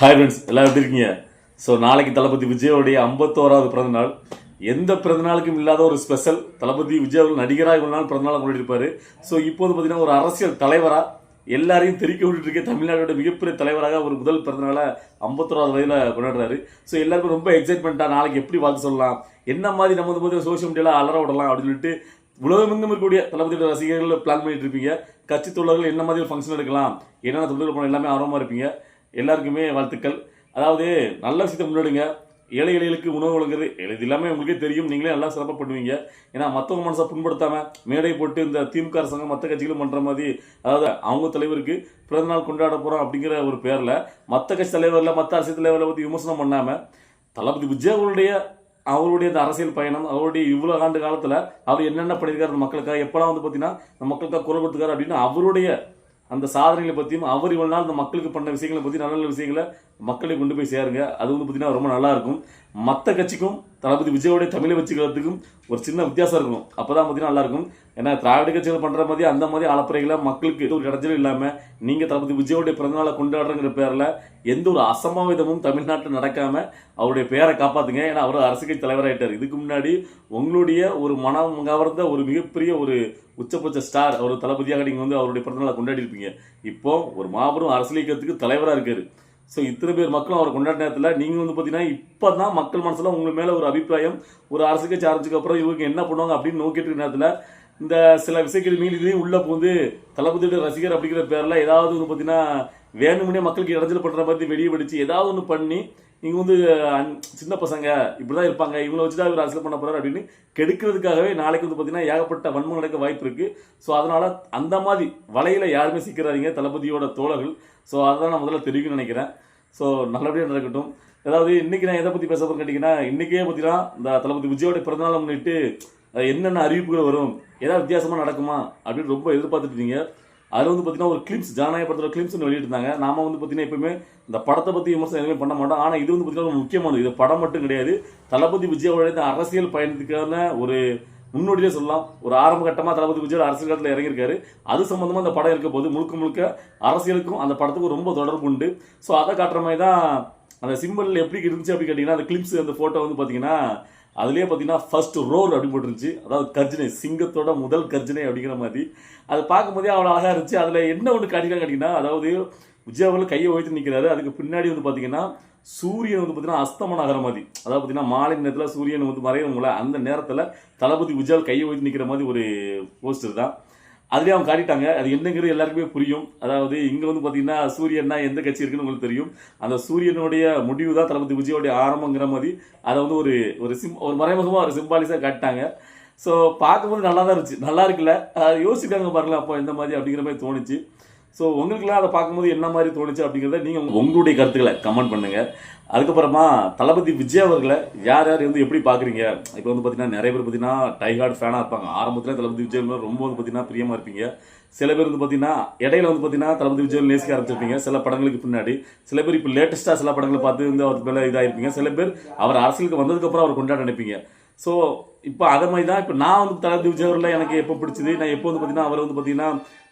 Hi friends எல்லாம் எப்படி இருக்கீங்க? ஸோ நாளைக்கு தளபதி விஜயோடைய ஐம்பத்தோராவது பிறந்த நாள் எந்த பிறந்த நாளுக்கும் இல்லாத ஒரு ஸ்பெஷல் தளபதி விஜய் அவர்கள் நடிகராக இவ்வளோ நாள் பிறந்த நாள் கொண்டிருப்பாரு ஸோ இப்போது பார்த்தீங்கன்னா ஒரு அரசியல் தலைவராக எல்லாரையும் தெரிவிக்க விட்டுட்டு இருக்க தமிழ்நாட்டோட மிகப்பெரிய தலைவராக ஒரு முதல் பிறந்தநாளை ஐம்பத்தோராவது வயதில் கொண்டாடுறாரு. ஸோ எல்லாருக்கும் ரொம்ப எக்ஸைட்மெண்ட்டாக நாளைக்கு எப்படி வாழ்த்து சொல்லலாம்? என்ன மாதிரி நம்ம வந்து பார்த்தீங்கன்னா சோஷியல் மீடியாவில் அலற விடலாம் அப்படின்னு சொல்லிட்டு உலகமெங்கும் இருக்கக்கூடிய தளபதியோட ரசிகர்கள் பிளான் பண்ணிட்டு இருப்பீங்க. கட்சி தொழிலாளர்கள் என்ன மாதிரி ஃபங்க்ஷன் எடுக்கலாம்? என்னென்ன தொழில்கள் பண்ண எல்லாமே ஆர்வமாக இருப்பீங்க. எல்லாருக்குமே வாழ்த்துக்கள். அதாவது நல்ல விஷயத்தை முன்னெடுங்க. ஏழை எளிகளுக்கு உணவு வழங்குறது இது எல்லாமே உங்களுக்கே தெரியும். நீங்களே நல்லா சிறப்பாக பண்ணுவீங்க ஏன்னா மற்றவங்க மனசை புண்படுத்தாமல் மேடை போட்டு இந்த திமுக அரசாங்கம் மற்ற கட்சிகளும் பண்ணுற மாதிரி அதாவது அவங்க தலைவருக்கு பிறந்தநாள் கொண்டாட போகிறோம் அப்படிங்கிற ஒரு பேரில் மற்ற கட்சி தலைவரில் மற்ற அரசியல் தலைவரில் பற்றி விமர்சனம் பண்ணாமல் தளபதி விஜய் அவருடைய அவருடைய இந்த அரசியல் பயணம் அவருடைய இவ்வளோ ஆண்டு காலத்தில் அவர் என்னென்ன பண்ணியிருக்காரு அந்த மக்களுக்காக எப்போலாம் வந்து பார்த்தீங்கன்னா மக்களுக்காக குரல் கொடுத்துருக்காரு அப்படின்னு அவருடைய அந்த சாதனைகளை பற்றியும் அவர் இவ்வளோ நாள் இந்த மக்களுக்கு பண்ண விஷயங்களை பற்றி நல்ல நல்ல விஷயங்களை மக்களை கொண்டு போய் சேருங்க. அது வந்து பார்த்தீங்கன்னா ரொம்ப நல்லா இருக்கும் மற்ற கட்சிக்கும் தளபதி விஜயோடைய தமிழை வச்சுக்கிறதுக்கும் ஒரு சின்ன வித்தியாசம் இருக்கும் அப்போ தான் பார்த்தீங்கன்னா நல்லாயிருக்கும். ஏன்னா திராவிட கட்சிகள் பண்ணுற மாதிரி அந்த மாதிரி அளப்பறைகளை மக்களுக்கு ஒரு இடைஞ்சலும் இல்லாமல் நீங்கள் தளபதி விஜயோடைய பிறந்தநாளை கொண்டாடுறங்கிற பேரில் எந்த ஒரு அசம்பாவிதமும் தமிழ்நாட்டில் நடக்காமல் அவருடைய பேரை காப்பாற்றுங்க ஏன்னா அவர் கட்சி தலைவராயிட்டார் இதுக்கு முன்னாடி உங்களுடைய ஒரு மனம் கவர்ந்த ஒரு மிகப்பெரிய ஒரு உச்சபட்ச ஸ்டார் அவர் தளபதியாக நீங்கள் வந்து அவருடைய பிறந்தநாளை கொண்டாடி இருப்பீங்க இப்போ ஒரு மாபெரும் அரசியல் இயக்கத்துக்கு தலைவராக இருக்காரு. ஸோ இத்தனை பேர் மக்களும் அவர் கொண்டாடின நேரத்தில் நீங்கள் வந்து பார்த்தீங்கன்னா இப்போ தான் மக்கள் மனசில் உங்கள் மேலே ஒரு அபிப்பிராயம் ஒரு அரசு கட்சி ஆரம்பிச்சதுக்கப்புறம் இவங்க என்ன பண்ணுவாங்க அப்படின்னு நோக்கிட்டு நேரத்தில் இந்த சில விஷயங்கள் மீறிலையும் உள்ளே போந்து தளபதியோட ரசிகர் அப்படிங்கிற பேரில் ஏதாவது ஒன்று பார்த்தீங்கன்னா வேணுமுனே மக்களுக்கு இடைஞ்சல் பண்ணுற மாதிரி வெளியே வெடிச்சு ஏதாவது ஒன்று பண்ணி இங்கே வந்து சின்ன பசங்க இப்படி தான் இருப்பாங்க. இவங்களை வச்சு தான் இவர் அரசியல் பண்ண போறாரு அப்படின்னு கெடுக்கிறதுக்காகவே நாளைக்கு வந்து பார்த்தீங்கன்னா ஏகப்பட்ட வன்மம் நடக்க வாய்ப்பு இருக்கு. ஸோ அதனால அந்த மாதிரி வலையில யாருமே சிக்கிறாதீங்க தளபதியோட தோழர்கள். ஸோ அதை நான் முதல்ல தெரிவிக்கணும்னு நினைக்கிறேன். ஸோ நல்லபடியாக நடக்கட்டும். அதாவது இன்றைக்கி நான் எதை பற்றி பேச போறேன்னு கேட்டிங்கன்னா இன்றைக்கே பார்த்தீங்கன்னா இந்த தளபதி விஜயோட பிறந்தநாளை முன்னிட்டு என்னென்ன அறிவிப்புகள் வரும் ஏதாவது வித்தியாசமாக நடக்குமா அப்படின்னு ரொம்ப எதிர்பார்த்துட்டு இருந்தீங்க. அதில் வந்து பார்த்தீங்கன்னா ஒரு கிளிப்ஸ் ஜனநாயக படத்தோட கிளிப்ஸ் வெளியிட்டிருந்தாங்க. நாம வந்து பார்த்தீங்கன்னா எப்பவுமே இந்த படத்தை பற்றி விமர்சனம் எதுவுமே பண்ண மாட்டோம். ஆனால் இது வந்து பார்த்தீங்கன்னா ஒரு முக்கியமானது. இது படம் மட்டும் கிடையாது. தளபதி விஜயோட இந்த அரசியல் பயணத்துக்கான ஒரு முன்னோடியே சொல்லலாம். ஒரு ஆரம்ப கட்டமாக தளபதி விஜய் அரசியல் காலத்தில் இறங்கியிருக்காரு. அது சம்மந்தமாக அந்த படம் இருக்க போது முழுக்க முழுக்க அரசியலுக்கும் அந்த படத்துக்கும் ரொம்ப தொடர்பு உண்டு. ஸோ அதை காட்டுற மாதிரி தான் அந்த சிம்பிள் எப்படி இருந்துச்சு அப்படி கேட்டிங்கன்னா அந்த கிளிப்ஸ் அந்த ஃபோட்டோ வந்து பார்த்தீங்கன்னா அதுலேயே பார்த்தீங்கன்னா ஃபர்ஸ்ட் ரோல் அப்படி போட்டுருந்துச்சு. அதாவது கர்ஜனை சிங்கத்தோட முதல் கர்ஜனை அப்படிங்கிற மாதிரி. அதை பார்க்கும்போதே அவ்வளோ அழகாக இருந்துச்சு. அதில் என்ன ஒன்று காட்டிக்கலாம் கேட்டிங்கன்னா அதாவது விஜய் அவர்கள் கையை உயர்த்தி நிற்கிறாரு அதுக்கு பின்னாடி வந்து பார்த்தீங்கன்னா சூரியன் வந்து பார்த்தீங்கன்னா அஸ்தமன ஆகிற மாதிரி. அதாவது பார்த்தீங்கன்னா மாலை நேரத்தில் சூரியன் வந்து மறையணுங்கள அந்த நேரத்தில் தளபதி விஜயால் கையை உயர்த்தி நிற்கிற மாதிரி ஒரு போஸ்டர் தான். அதுலேயே அவங்க காட்டிட்டாங்க. அது என்னங்கிறது எல்லாருக்குமே புரியும். அதாவது இங்கே வந்து பார்த்தீங்கன்னா சூரியன்னா எந்த கட்சி இருக்குன்னு உங்களுக்கு தெரியும். அந்த சூரியனுடைய முடிவு தான் தளபதி விஜயோடைய ஆரம்பங்கிற மாதிரி அதை வந்து ஒரு ஒரு சிம் ஒரு மறைமுகமாக ஒரு சிம்பாலிஸாக காட்டிட்டாங்க. ஸோ பார்க்கும்போது நல்லா தான் இருந்துச்சு. நல்லா இருக்குல்ல? யோசிக்காங்க பாருங்களேன் அப்போ எந்த மாதிரி அப்படிங்கிற மாதிரி தோணுச்சு. ஸோ உங்களுக்குலாம் அதை பார்க்கும்போது என்ன மாதிரி தோணுச்சு அப்படிங்கிறத நீங்கள் உங்களுடைய கருத்துக்களை கமெண்ட் பண்ணுங்கள் அதுக்கப்புறமா தளபதி விஜய் அவர்களை யார் யார் வந்து எப்படி பார்க்குறீங்க? இப்போ வந்து பார்த்தீங்கன்னா நிறைய பேர் பார்த்தீங்கன்னா டைகார்டு ஃபேனாக இருப்பாங்க. ஆரம்பத்தில் தளபதி விஜய் ரொம்ப வந்து பார்த்தீங்கன்னா பிரியமாக இருப்பீங்க. சில பேர் வந்து பார்த்தீங்கன்னா இடையில வந்து பார்த்தீங்கன்னா தளபதி விஜய் நேசிக்க ஆரம்பிச்சிருப்பீங்க. சில படங்களுக்கு பின்னாடி. சில பேர் இப்போ லேட்டஸ்ட்டாக சில படங்களை பார்த்து வந்து அவர் மேலே இதாகிருப்பீங்க சில பேர் அவர் அரசியலுக்கு வந்ததுக்கப்புறம் அவர் கொண்டாட நினைப்பீங்க. ஸோ இப்போ அதை மாதிரி தான் இப்போ நான் வந்து தளபதி விஜயவரில் எனக்கு எப்போ பிடிச்சது? நான் எப்போ வந்து பார்த்தீங்கன்னா அவர் வந்து பார்த்தீங்கன்னா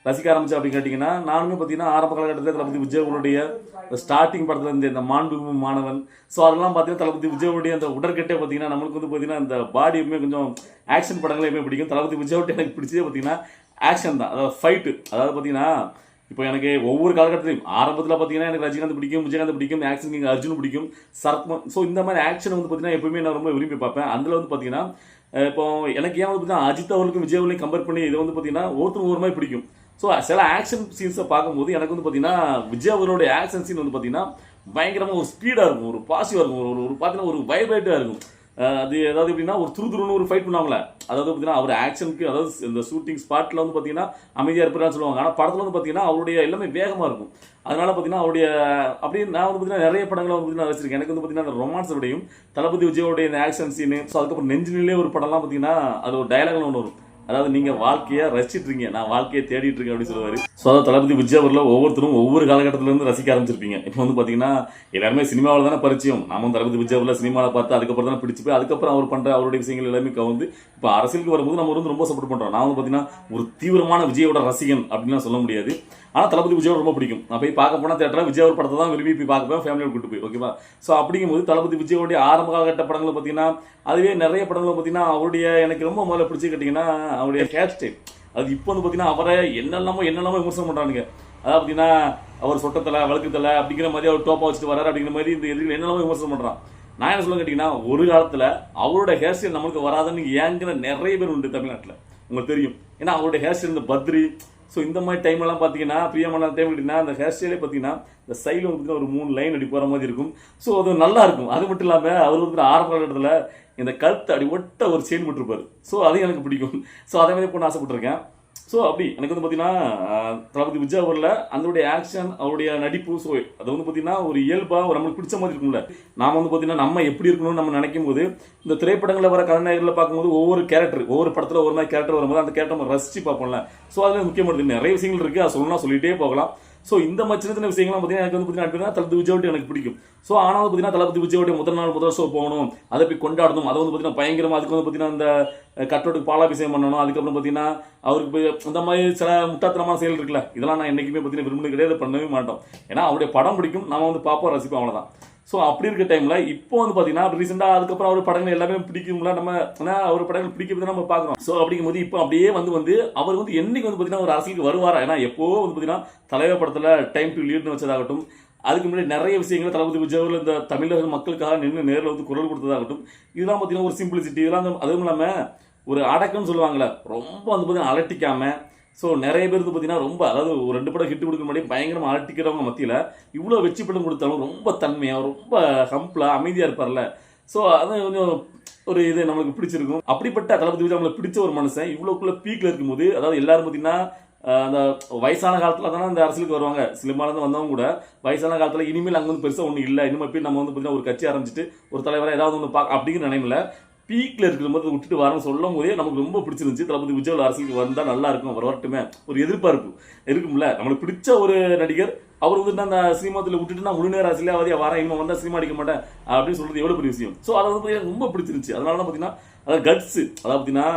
ரசிக்க ஆரம்பிச்சு அப்படின்னு கேட்டிங்கன்னா நானுமே பார்த்தீங்கன்னா ஆரம்ப காலகட்டத்தில் தளபதி விஜயனுடைய ஸ்டார்டிங் படத்தில் இருந்த இந்த மாண்பு மாணவன். ஸோ அதெல்லாம் பார்த்தீங்கன்னா தளபதி விஜயோடைய அந்த உடற்கட்டே பார்த்தீங்கன்னா நம்மளுக்கு வந்து பார்த்தீங்கன்னா இந்த பாடி கொஞ்சம் ஆக்ஷன் படங்களே எப்பவுமே பிடிக்கும். தளபதி விஜயோட எனக்கு பிடிச்சதே பார்த்தீங்கன்னா ஆக்ஷன் தான். அதாவது ஃபைட்டு அதாவது பார்த்தீங்கன்னா இப்போ எனக்கு ஒவ்வொரு காலகட்டத்திலையும் ஆரம்பத்தில் பார்த்தீங்கன்னா எனக்கு ரஜினிகாந்த் பிடிக்கும் விஜயகாந்த் பிடிக்கும் ஆக்ஷன் கிங் அர்ஜுன் பிடிக்கும் சரத்மன் ஸோ இந்த மாதிரி ஆக்ஷன் வந்து பார்த்தீங்கன்னா எப்பவுமே நான் ரொம்ப விரும்பி பார்ப்பேன். அதில் வந்து பார்த்தீங்கன்னா இப்போ எனக்கு ஏன் வந்து பார்த்தீங்கன்னா அஜித் அவர்களுக்கும் விஜய் அவர்களையும் கம்பேர் பண்ணி இதை வந்து பார்த்தீங்கன்னா ஒவ்வொருத்தரும் ஒரு மாதிரி பிடிக்கும். ஸோ சில ஆக்ஷன் சீன்ஸை பார்க்கும்போது எனக்கு வந்து பார்த்தீங்கன்னா விஜய் அவர்களுடைய ஆக்ஷன் சீன் வந்து பார்த்தீங்கன்னா பயங்கரமாக ஒரு ஸ்பீடாக இருக்கும் ஒரு பாசிவாக இருக்கும் ஒரு ஒரு பார்த்தீங்கன்னா ஒரு வைப்ரேட்டாக இருக்கும். அது அதாவது எப்படின்னா ஒரு துரு துருன்னு ஒரு ஃபைட் பண்ணுவாங்களே அதாவது பார்த்தீங்கன்னா அவர் ஆக்ஷனுக்கு அதாவது இந்த ஷூட்டிங் ஸ்பாட்டில் வந்து பார்த்தீங்கன்னா அமைதியாக இருப்பான்னு சொல்லுவாங்க. ஆனால் படத்தில் வந்து பார்த்தீங்கன்னா அவருடைய எல்லாமே வேகமாக இருக்கும். அதனால் பார்த்தீங்கன்னா அவருடைய அப்படியே நான் வந்து பார்த்தீங்கன்னா நிறைய படங்களை வந்து பார்த்தீங்கன்னா ரசிச்சிருக்கேன். எனக்கு வந்து பார்த்தீங்கன்னா அந்த ரொமான்ஸோடையும் தளபதி விஜயோடைய இந்த ஆக்ஷன் சீனு ஸோ அதுக்கப்புறம் நெஞ்சினிலே ஒரு படம்லாம் பார்த்தீங்கன்னா அது ஒரு டயலாக்ல ஒன்று வரும். அதாவது நீங்க வாழ்க்கையை ரசிச்சிட்டு நான் வாழ்க்கையை தேடிட்டு இருக்கேன் அப்படின்னு சொல்லுவாரு. ஸோ அதாவது தளபதி விஜயபுரில் ஒவ்வொருத்தரும் ஒவ்வொரு காலகட்டத்துல இருந்து ரசிக்க ஆரம்பிச்சிருப்பீங்க. இப்போ வந்து பாத்தீங்கன்னா எல்லாருமே சினிமாவில் தானே பரிச்சயம். நம்ம தளபதி விஜயபுரில் சினிமாவில் பார்த்து அதுக்கப்புறம் தானே பிடிச்சி போய் அதுக்கப்புறம் அவர் பண்ற அவருடைய விஷயங்கள் எல்லாமே வந்து இப்போ அரசியலுக்கு வரும்போது நம்ம வந்து ரொம்ப சப்போர்ட் பண்றோம். நான் வந்து பாத்தீங்கன்னா ஒரு தீவிரமான விஜயோட ரசிகன் அப்படின்லாம் சொல்ல முடியாது. ஆனால் தளபதி விஜயோட ரொம்ப பிடிக்கும். நான் போய் பார்க்க போனால் தேட்டரில் விஜய் படத்தை தான் விரும்பி போய் பார்க்க போய் ஃபேமிலியோட கூட்டு போய் ஓகேவா ஸோ அப்படிங்கும்போது தளபதி விஜயோடைய ஆரம்ப காலகட்ட படங்களை பார்த்தீங்கன்னா அதுவே நிறைய படங்களை பார்த்தீங்கன்னா அவருடைய எனக்கு ரொம்ப முதல்ல பிடிச்சி கேட்டிங்கன்னா அவருடைய ஹேர் ஸ்டைல் அது இப்போ வந்து பார்த்தீங்கன்னா அவரை என்னெல்லாமோ என்னெல்லாமோ விமர்சனம் பண்ணுறானுங்க அதாவது பார்த்தீங்கன்னா அவர் சொட்டத்தில் வழக்கத்தில் அப்படிங்கிற மாதிரி அவர் டோப்பாக வச்சுட்டு வராரு அப்படிங்கிற மாதிரி இந்த எதிரிகள் என்னெல்லாமோ விமர்சனம் பண்ணுறான் நான் என்ன சொல்ல கேட்டிங்கன்னா ஒரு காலத்தில் அவரோட ஹேர் ஸ்டைல் நம்மளுக்கு வராதுன்னு ஏங்கிற நிறைய பேர் உண்டு தமிழ்நாட்டில். உங்களுக்கு தெரியும். ஏன்னா அவருடைய ஹேர் ஸ்டைல் இந்த பத்ரி ஸோ இந்த மாதிரி டைம்லாம் பார்த்தீங்கன்னா பிரியமான டைம் அப்படின்னா அந்த ஹேர் ஸ்டைலே பார்த்தீங்கன்னா இந்த சைடில் வந்து ஒரு மூணு லைன் அடி போகிற மாதிரி இருக்கும். ஸோ அது நல்லா இருக்கும். அது மட்டும் இல்லாமல் அவர் வந்து ஆரம்ப காலகட்டத்தில் இந்த கழுத்து அடி ஒட்ட ஒரு செயின் விட்டுருப்பார் ஸோ அதையும் எனக்கு பிடிக்கும். ஸோ அதே மாதிரி போன ஆசைப்பட்டிருக்கேன். ஸோ அப்படி. எனக்கு வந்து பார்த்தீங்கன்னா தளபதி விஜய் அவரில் அதனுடைய ஆக்ஷன் அவருடைய நடிப்பு ஸோ அது வந்து பார்த்தீங்கன்னா ஒரு இயல்பாக ஒரு நம்மளுக்கு பிடிச்ச மாதிரி இருக்கும்ல. நாம் வந்து பார்த்தீங்கன்னா நம்ம எப்படி இருக்கணும்னு நம்ம நினைக்கும் போது இந்த திரைப்படங்களில் வர கலைஞர்களில் பார்க்கும்போது ஒவ்வொரு கேரக்டர் ஒவ்வொரு படத்தில் ஒரு மாதிரி கேரக்டர் வரும்போது அந்த கேரக்டர் நம்ம ரசித்து பார்ப்போம்ல. ஸோ அதில் முக்கியமானது நிறைய விஷயங்கள் இருக்குது அது சொல்லணும்னா சொல்லிகிட்டே போகலாம். ஸோ இந்த மாதிரி சின்ன சின்ன விஷயங்கள்லாம் பார்த்தீங்கன்னா எனக்கு வந்து பார்த்தீங்கன்னா தளபதி விஜயோட்டி எனக்கு பிடிக்கும். ஸோ ஆனால் வந்து பார்த்தீங்கன்னா தளபதி விஜயோடைய முதல் நாள் முதல் ஷோ போகணும். அதை போய் கொண்டாடணும். அதை வந்து பார்த்தீங்கன்னா பயங்கரமாக அதுக்கு வந்து பார்த்தீங்கன்னா இந்த கட்டோட்டுக்கு பாலாபிஷேகம் பண்ணணும். அதுக்கப்புறம் பார்த்தீங்கன்னா அவருக்கு போய் இந்த மாதிரி சில முட்டாத்தனமான செயல் இருக்குல்ல இதெல்லாம் நான் என்றைக்குமே பார்த்தீங்கன்னா விரும்புறது கிடையாது பண்ணவே மாட்டோம். ஏன்னா அவருடைய படம் பிடிக்கும். நம்ம வந்து பார்ப்போம் ரசிப்போம் அவ்வளோதான் ஸோ அப்படி இருக்க டைமில் இப்போ வந்து பார்த்தீங்கன்னா ரீசெண்டாக அதுக்கப்புறம் அவர் படங்கள் எல்லாமே பிடிக்கும்ல நம்ம ஏன்னா அவர் படங்கள் பிடிக்கிறது நம்ம பார்க்குறோம். ஸோ அப்படிங்கும்போது இப்போ அப்படியே வந்து வந்து அவர் வந்து என்னைக்கு வந்து பார்த்தீங்கன்னா ஒரு அரசியலுக்கு வருவாரா? ஏன்னா எப்போ வந்து பார்த்தீங்கன்னா தலைவர் படத்தில் டைம் டு லீட்னு வச்சதாகட்டும் அதுக்கு முன்னாடி நிறைய விஷயங்கள் தளபதி விஜயில் இந்த தமிழக மக்களுக்காக நின்று நேரில் வந்து குரல் கொடுத்ததாகட்டும் இதெல்லாம் பார்த்தீங்கன்னா ஒரு சிம்பிளிசிட்டி இதெல்லாம் அதுவும் இல்லாமல் ஒரு அடக்கம்னு சொல்லுவாங்களே ரொம்ப வந்து பார்த்தீங்கன்னா அலட்டிக்காமல் ஸோ நிறைய பேருக்கு பார்த்தீங்கன்னா ரொம்ப அதாவது ஒரு ரெண்டு படம் ஹிட் கொடுக்க முன்னாடி பயங்கரமாக அலட்டிக்கிறவங்க மத்தியில் இவ்வளோ வெற்றி படம் கொடுத்தாலும் ரொம்ப தன்மையாக ரொம்ப ஹம்பிளாக அமைதியாக இருப்பார்ல. ஸோ அது கொஞ்சம் ஒரு இது நம்மளுக்கு பிடிச்சிருக்கும். அப்படிப்பட்ட தளபதி விஜய் நம்மளுக்கு பிடிச்ச ஒரு மனுஷன். இவ்வளோக்குள்ளே பீக்கில் இருக்கும்போது அதாவது எல்லாரும் பார்த்தீங்கன்னா அந்த வயசான காலத்தில் தானே அந்த அரசியலுக்கு வருவாங்க. சினிமாலேருந்து வந்தவங்க கூட வயசான காலத்தில் இனிமேல் அங்கே வந்து பெருசாக ஒன்றும் இல்லை. இனிமேல் போய் நம்ம வந்து பார்த்தீங்கன்னா ஒரு கட்சி ஆரம்பிச்சிட்டு ஒரு தலைவராக ஏதாவது ஒன்று பார்க்க அப்படிங்கிற நினைவில் பீக்கில் இருக்கிற மாதிரி விட்டுட்டு வரேன்னு சொல்லும் போதே நமக்கு ரொம்ப பிடிச்சிருந்துச்சு. தளபதி விஜய் அரசுக்கு வந்தால் நல்லா இருக்கும். அவர் வரட்டுமே. ஒரு எதிர்பார்ப்பு இருக்கும்ல. நம்மளுக்கு பிடிச்ச ஒரு நடிகர் அவர் வந்து அந்த சினிமாத்தில் விட்டுட்டு நான் முழு நேர அரசியலாவதியாக வரேன். இவன் வந்தால் சினிமா அடிக்க மாட்டேன் அப்படின்னு சொல்கிறது எவ்வளோ பெரிய விஷயம்? ஸோ அதை வந்து பார்த்தீங்கன்னா ரொம்ப பிடிச்சிருந்துச்சு. அதனால தான் பார்த்தீங்கன்னா அதாவது கட்ஸு அதாவது பார்த்தீங்கன்னா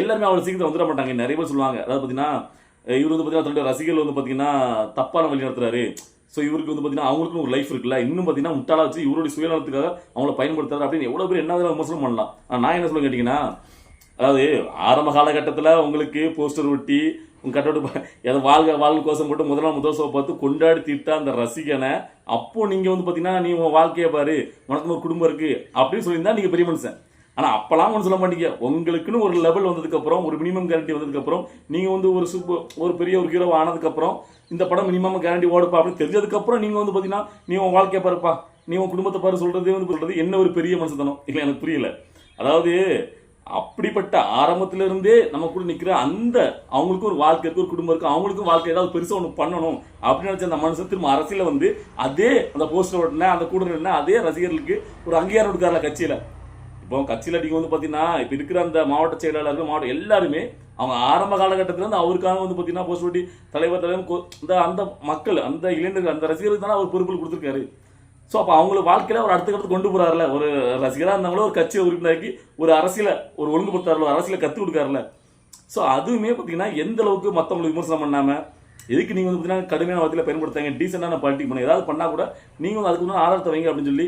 எல்லாருமே அவ்வளோ சீக்கிரம் வந்துட மாட்டாங்க. நிறைய பேர் சொல்லுவாங்க. அதாவது பார்த்தீங்கன்னா இவர் வந்து பார்த்தீங்கன்னா தன்னுடைய ரசிகர்கள் வந்து பார்த்தீங்கன்னா தப்பான வழி நடத்துறாரு. ஸோ இவருக்கு வந்து பார்த்தீங்கன்னா அவங்களுக்கு ஒரு லைஃப் இருக்குல்ல. இன்னும் பார்த்தீங்கன்னா முட்டாளா வச்சு இவருடைய சுயநலத்துக்காக அவங்கள பயன்படுத்துறாரு அப்படின்னு எவ்வளோ பேர் என்ன விமர்சனம் பண்ணலாம். நான் என்ன சொல்ல கேட்டிங்கன்னா அதாவது ஆரம்ப காலகட்டத்தில் உங்களுக்கு போஸ்டர் ஒட்டி உங்க கட்டோட்டு ஏதோ வாழ்க வாழ்க கோசம் போட்டு முதல் நாள் முதல் பார்த்து கொண்டாடி திட்ட அந்த ரசிகனை அப்போ நீங்கள் வந்து பார்த்தீங்கன்னா நீ உன் வாழ்க்கையை பாரு உனக்கு ஒரு குடும்பம் இருக்குது அப்படின்னு சொல்லியிருந்தா நீங்கள் பெரிய மனுஷன். ஆனால் அப்போலாம் ஒன்று சொல்ல மாட்டீங்க. உங்களுக்குன்னு ஒரு லெவல் வந்ததுக்கப்புறம் ஒரு மினிமம் கேரண்டி வந்ததுக்கப்புறம் நீங்கள் வந்து ஒரு சூப்பர் ஒரு பெரிய ஒரு ஹீரோ ஆனதுக்கப்புறம் இந்த படம் மினிமம் கேரண்டி ஓடுப்பா அப்படின்னு தெரிஞ்சதுக்கப்புறம் நீங்கள் நீங்க வந்து பாத்தீங்கன்னா நீ உன் வாழ்க்கையை பாருப்பா. நீ உன் குடும்பத்தை பாரு சொல்றதே வந்து சொல்றது என்ன ஒரு பெரிய மனசுதனம் இல்லை எனக்கு புரியல. அதாவது அப்படிப்பட்ட ஆரம்பத்துல இருந்தே நம்ம கூட நிக்கிற அந்த அவங்களுக்கும் ஒரு வாழ்க்கை இருக்கு ஒரு குடும்பம் இருக்கு அவங்களுக்கும் வாழ்க்கை ஏதாவது பெருசா ஒன்று பண்ணணும் அப்படின்னு நினைச்ச அந்த மனுஷன் திரும்ப அரசியல வந்து அதே அந்த போஸ்டர் ஓட்டின அந்த கூட அதே ரசிகர்களுக்கு ஒரு அங்கீகாரம் கொடுக்கார்ல கட்சியில. இப்போ கட்சியில் நீங்கள் வந்து பார்த்தீங்கன்னா இப்போ இருக்கிற அந்த மாவட்ட செயலாளர்கள் மாவட்ட எல்லாருமே அவங்க ஆரம்ப காலகட்டத்தில் வந்து அவருக்காக வந்து பார்த்தீங்கன்னா போஸ்ட் போட்டி தலைவர் தலைவர் இந்த அந்த மக்கள் அந்த இளைஞர்கள் அந்த ரசிகர்கள் தானே அவர் பொறுப்புகள் கொடுத்துருக்காரு. ஸோ அப்போ அவங்களுக்கு வாழ்க்கையில் ஒரு அடுத்த கட்டத்துக்கு கொண்டு போகிறாருல ஒரு ரசிகராக இருந்தாங்களோ ஒரு கட்சியை உறுப்பினராக்கி ஒரு அரசியல ஒரு ஒழுங்குபடுத்தாருல ஒரு அரசியலை கற்றுக் கொடுக்காருல. ஸோ அதுவுமே பார்த்தீங்கன்னா எந்த அளவுக்கு மற்றவங்களுக்கு விமர்சனம் பண்ணாமல் எதுக்கு நீங்கள் வந்து பார்த்தீங்கன்னா கடுமையான வார்த்தையில் பயன்படுத்தாங்க டீசெண்டான பாலிட்டிக் பண்ண. ஏதாவது பண்ணால் கூட நீங்கள் வந்து அதுக்கு முன்னாடி ஆதாரத்தை வைங்க அப்படின்னு சொல்லி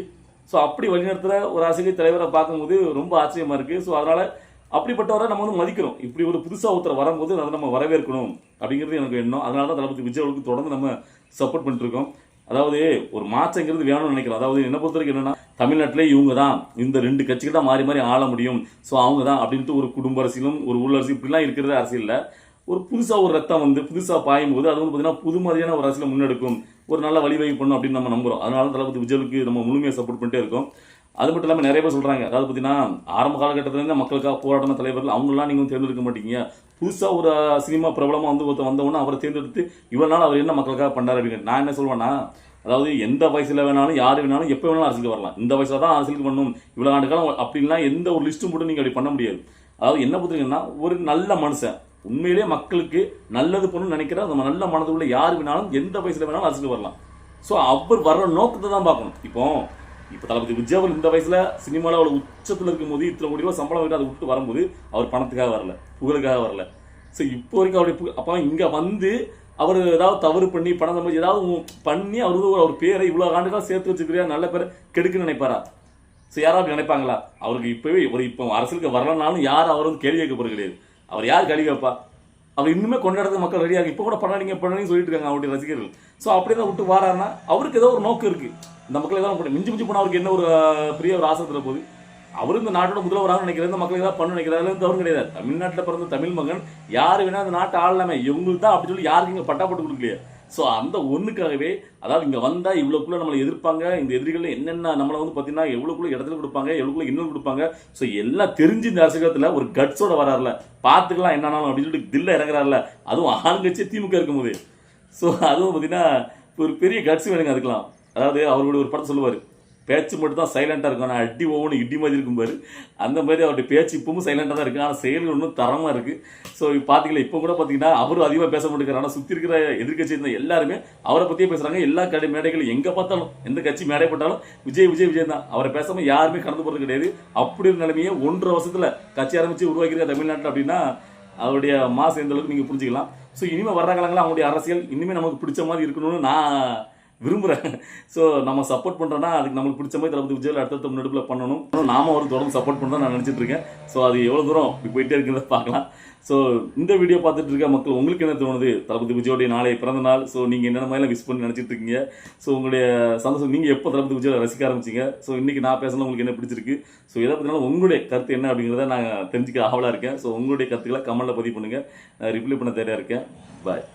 ஸோ அப்படி வழிநடத்துகிற ஒரு அரசியல் தலைவரை பார்க்கும்போது ரொம்ப ஆச்சரியமா இருக்குது ஸோ அதனால் அப்படிப்பட்டவரை நம்ம வந்து மதிக்கிறோம் இப்படி ஒரு புதுசாக ஒருத்தர் வரும்போது அதை நம்ம வரவேற்கணும் அப்படிங்கிறது எனக்கு எண்ணம். அதனால தான் தளபதி விஜய் அவர்களுக்கு தொடர்ந்து நம்ம சப்போர்ட் பண்ணிட்டு இருக்கோம் அதாவது ஒரு மாற்றங்கிறது வேணும்னு நினைக்கிறோம். அதாவது என்ன பொறுத்த வரைக்கும் என்னன்னா தமிழ்நாட்டிலே இவங்க தான் இந்த ரெண்டு கட்சிகள் தான் மாறி மாறி ஆள முடியும். ஸோ அவங்க தான் அப்படின்ட்டு ஒரு குடும்ப அரசியலும் ஒரு உள்ளரசியல் இப்படிலாம் இருக்கிறது அரசியலில். ஒரு புதுசாக ஒரு ரத்தம் வந்து புதுசாக பாயும் போது அது வந்து பார்த்தீங்கன்னா புது மாதிரியான ஒரு அரசியலை முன்னெடுக்கும். ஒரு நல்ல வழிவகை பண்ணும் அப்படின்னு நம்ம நம்புகிறோம் அதனால தளபதி விஜயலுக்கு நம்ம முழுமையாக சப்போர்ட் பண்ணிட்டே இருக்கோம். அது மட்டும் இல்லாமல் நிறைய பேர் சொல்கிறாங்க அதாவது பார்த்தீங்கன்னா ஆரம்ப காலகட்டத்திலேருந்து மக்களுக்காக போராடின தலைவர்கள் அவங்களாம் நீங்கள் வந்து தேர்ந்தெடுக்க மாட்டீங்க. புதுசாக ஒரு சினிமா பிரபலமாக வந்து ஒருத்தர் வந்தவொன்னே அவரை தேர்ந்தெடுத்து இவ்வளோ நாள் அவர் என்ன மக்களுக்காக பண்ணார் அப்படின்னு நான் என்ன சொல்வேன்னா அதாவது எந்த வயசில் வேணாலும் யார் வேணாலும் எப்போ வேணாலும் அரசியலுக்கு வரலாம். இந்த வயசில் தான் அரசியலுக்கு பண்ணணும் இவ்வளோ ஆண்டு காலம் அப்படின்லாம் எந்த ஒரு லிஸ்ட்டும் போட்டு நீங்கள் அப்படி பண்ண முடியாது. அதாவது என்ன பார்த்தீங்கன்னா ஒரு நல்ல மனுஷன் உண்மையிலேயே மக்களுக்கு நல்லது பண்ணணும்னு நினைக்கிற நம்ம நல்ல மனதுள்ள யார் வேணாலும் எந்த வயசுல வேணாலும் அரசுக்கு வரலாம். ஸோ அவர் வர்ற நோக்கத்தை தான் பார்க்கணும். இப்போ இப்போ தளபதி விஜய் இந்த வயசுல சினிமாவில் அவ்வளோ உச்சத்தில் இருக்கும்போது இத்தனை கோடி ரூபா சம்பளம் விட்டு அதை விட்டு வரும்போது அவர் பணத்துக்காக வரல புகழுக்காக வரல. ஸோ இப்போ வரைக்கும் அவருடைய அப்போ இங்கே வந்து அவர் ஏதாவது தவறு பண்ணி பணம் சம்பாதிச்சு ஏதாவது பண்ணி அவர் அவர் பேரை இவ்வளோ ஆண்டுகளாக சேர்த்து வச்சுக்கிறியா நல்ல பேர் கெடுக்குன்னு நினைப்பாரா? ஸோ யாராவது அப்படி நினைப்பாங்களா? அவருக்கு இப்போவே ஒரு இப்போ அரசியலுக்கு வரலனாலும் யார் அவர் வந்து கேள்வி கேட்க போகிறது கிடையாது. அவர் யார் கேள்வி கேட்பா அவர் இன்னுமே கொண்டாடுறது மக்கள் ரெடியாக இப்போ கூட பண்ணாதீங்க பண்ணாதீங்க சொல்லிட்டு இருக்காங்க அவருடைய ரசிகர்கள். ஸோ அப்படியே தான் விட்டு வாராருன்னா அவருக்கு ஏதோ ஒரு நோக்கம் இருக்கு. இந்த மக்கள் ஏதாவது மிஞ்சி மிஞ்சி போனால் அவருக்கு என்ன ஒரு பெரிய ஒரு ஆசத்தில் போகுது? அவரும் இந்த நாட்டோட முதல்வராக நினைக்கிறது இந்த மக்களுக்கு ஏதாவது பண்ண நினைக்கிறாரு தவறு கிடையாது. தமிழ்நாட்டில் பிறந்த தமிழ் மகன் யார் வேணா அந்த நாட்டை ஆளலாமே. இவங்களுக்கு தான் அப்படி சொல்லி யாருக்கு இங்கே பட்டா போட்டு கொடுக்கலையே? ஸோ அந்த ஒன்றுக்காகவே அதாவது இங்கே வந்தால் இவ்வளோக்குள்ளே நம்மளை எதிர்ப்பாங்க இந்த எதிரிகள் என்னென்ன நம்மளை வந்து பார்த்தீங்கன்னா எவ்வளோக்குள்ள இடத்துல கொடுப்பாங்க எவ்வளோக்குள்ள இன்னும் கொடுப்பாங்க. ஸோ எல்லாம் தெரிஞ்சு இந்த அரசியலத்தில் ஒரு கட்ஸோட வராருல. பார்த்துக்கலாம் என்னன்னாலும் அப்படின்னு சொல்லிட்டு தில்ல இறங்குறாருல. அதுவும் ஆளுங்கட்சி திமுக இருக்கும்போது. ஸோ அதுவும் பார்த்தீங்கன்னா ஒரு பெரிய கட்ஸ் வேணுங்க அதுக்கெல்லாம். அதாவது அவருடைய ஒரு படத்தை சொல்லுவார். பேச்சு மட்டும் தான் சைலண்டாக இருக்கும். ஆனால் அடி ஒவ்வொன்று இடி மாதிரி இருக்கும் பாரு. அந்த மாதிரி அவருடைய பேச்சு இப்பவும் சைலண்ட்டாக தான் இருக்குது ஆனால் செயல்கள் இன்னும் தரமாக இருக்குது ஸோ பார்த்தீங்களா இப்போ கூட பார்த்தீங்கன்னா அவரும் அதிகமாக பேச மாட்டேங்கிறார். ஆனால் சுற்றி இருக்கிற எதிர்க்கட்சி இருந்த எல்லாருமே அவரை பற்றியே பேசுகிறாங்க எல்லா கடை மேடைகளும் எங்கே பார்த்தாலும் எந்த கட்சி மேடை போட்டாலும் விஜய் விஜய் விஜய் தான். அவரை பேசாமல் யாருமே கடந்து போகிறது கிடையாது. அப்படி ஒரு நிலைமையை ஒன்றரை வருஷத்தில் கட்சி ஆரம்பித்து உருவாக்கிற தமிழ்நாட்டில் அப்படின்னா அவருடைய மாசம் எந்த அளவுக்கு நீங்கள் புரிஞ்சுக்கலாம். ஸோ இனிமேல் வர்ற காலங்களில் அவங்களுடைய அரசியல் இனிமேல் நமக்கு பிடிச்ச மாதிரி இருக்கணும்னு நான் விரும்புகிறேன் ஸோ நம்ம சப்போர்ட் பண்ணுறோன்னா அதுக்கு நம்மளுக்கு பிடிச்ச மாதிரி தளபதி விஜய் அடுத்தடுத்த முன்னெடுப்பில் பண்ணணும். ஆனா நாம அவருக்கு தொடர்ந்து சப்போர்ட் பண்ணுறோம் நான் நினச்சிட்டு இருக்கேன். ஸோ அது எவ்வளோ தூரம் இப்படி போயிட்டே இருக்கிறத பார்க்கலாம். ஸோ இந்த வீடியோ பார்த்துட்டு இருக்க மக்கள் உங்களுக்கு என்ன தோணுது? தளபதி விஜயோடைய நாளை பிறந்த நாள். ஸோ நீங்கள் என்னென்ன மாதிரிலாம் விஷ் பண்ணி நினச்சிட்டு இருக்கீங்க? ஸோ உங்களுடைய சந்தோஷம் நீங்கள் எப்போ தளபதி விஜயை ரசிக்க ஆரம்பிச்சிங்க? ஸோ இன்றைக்கி நான் பேசணும் உங்களுக்கு என்ன பிடிச்சிருக்கு? ஸோ எதை பற்றினாலும் உங்களுடைய கருத்து என்ன அப்படிங்கிறத நான் தெரிஞ்சுக்க ஆவலாக இருக்கேன். ஸோ உங்களுடைய கருத்துக்களை கமெண்ட்டில் பதிவு பண்ணுங்கள் நான் ரிப்ளை பண்ண தயாராக இருக்கேன். பாய்